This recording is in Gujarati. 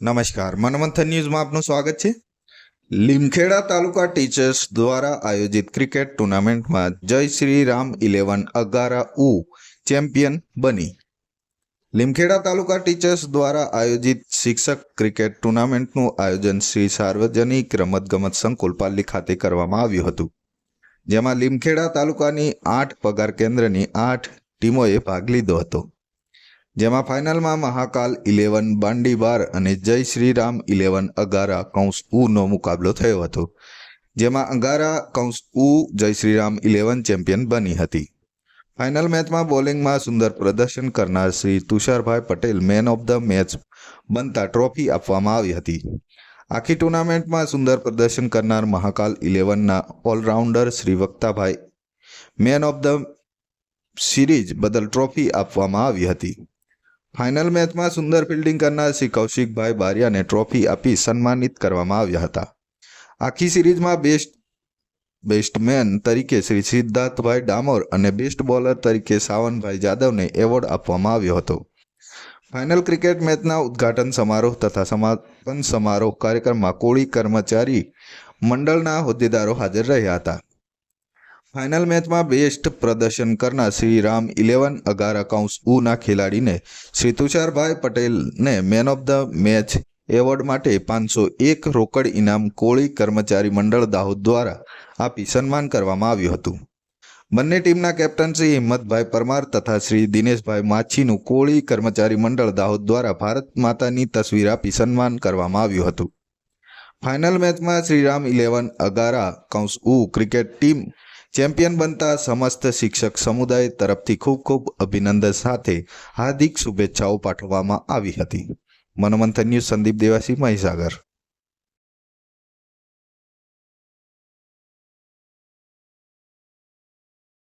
નમસ્કાર. મનમંથન ન્યૂઝમાં આપનું સ્વાગત છે. લીમખેડા તાલુકા ટીચર્સ દ્વારા આયોજિત ક્રિકેટ ટુર્નામેન્ટમાં જય શ્રી રામ ઇલેવન અગારા ઉ ચેમ્પિયન બની. લીમખેડા તાલુકા ટીચર્સ દ્વારા આયોજિત શિક્ષક ક્રિકેટ ટુર્નામેન્ટનું આયોજન શ્રી સાર્વજનિક રમતગમત સંકુલ પાલ્લી ખાતે કરવામાં આવ્યું હતું. જેમાં લીમખેડા તાલુકાની આઠ પગાર કેન્દ્રની આઠ ટીમોએ ભાગ લીધો હતો. જેમાં ફાઇનલમાં મહાકાલ ઇલેવન બાંડી બાર અને જય શ્રી રામ ઇલેવન અગારા કૌંસ ઉનો મુકાબલો થયો હતો, જેમાં અંગારા કૌંસ ઉ જય શ્રી રામ ઇલેવન ચેમ્પિયન બની હતી. ફાઇનલ મેચમાં બોલિંગમાં સુંદર પ્રદર્શન કરનાર Shri Tusharbhai Patel man of the match બનતા ટ્રોફી આપવામાં આવી હતી. આખી ટુર્નામેન્ટમાં સુંદર પ્રદર્શન કરનાર Mahakal ઇલેવનના allrounder Shri Vaktabhai man of the series બદલ ટ્રોફી આપવામાં આવી હતી. ફાઇનલ મેચમાં સુંદર ફિલ્ડિંગ કરનાર શ્રી કૌશિકભાઈ બારિયાને ટ્રોફી આપી સન્માનિત કરવામાં આવ્યા હતા. આખી સિરીઝમાં બેસ્ટ, બેસ્ટમેન તરીકે શ્રી સિદ્ધાર્થભાઈ ડામોર અને બેસ્ટ બોલર તરીકે સાવનભાઈ જાદવને એવોર્ડ આપવામાં આવ્યો હતો. ફાઇનલ ક્રિકેટ મેચના ઉદ્ઘાટન સમારોહ તથા સમાપન સમારોહ કાર્યક્રમમાં કોળી કર્મચારી મંડળના હોદ્દેદારો હાજર રહ્યા હતા. ફાઇનલ મેચમાં બેસ્ટ પ્રદર્શન કરનાર શ્રીરામ ઇલેવન અગારા કૌંસ ઉના ખેલાડીને શ્રી તુષારભાઈ પટેલને man of the match award માટે પાંચસો એક રોકડ ઇનામ કોળી કર્મચારી મંડળ દાહોદ દ્વારા આપી સન્માન કરવામાં આવ્યું હતું. બંને ટીમના કેપ્ટન શ્રી હિંમતભાઈ પરમાર તથા શ્રી દિનેશભાઈ માછીનું કોળી કર્મચારી મંડળ દાહોદ દ્વારા ભારત માતાની તસવીર આપી સન્માન કરવામાં આવ્યું હતું. ફાઇનલ મેચમાં શ્રીરામ ઇલેવન અગારા કૌંસ ઉ ક્રિકેટ ટીમ ચેમ્પિયન બનતા સમસ્ત શિક્ષક સમુદાય તરફથી ખૂબ ખૂબ અભિનંદન સાથે હાર્દિક શુભેચ્છાઓ પાઠવવામાં આવી હતી. મનોમંથન ન્યૂઝ સંદીપ દેવાસી, મહીસાગર.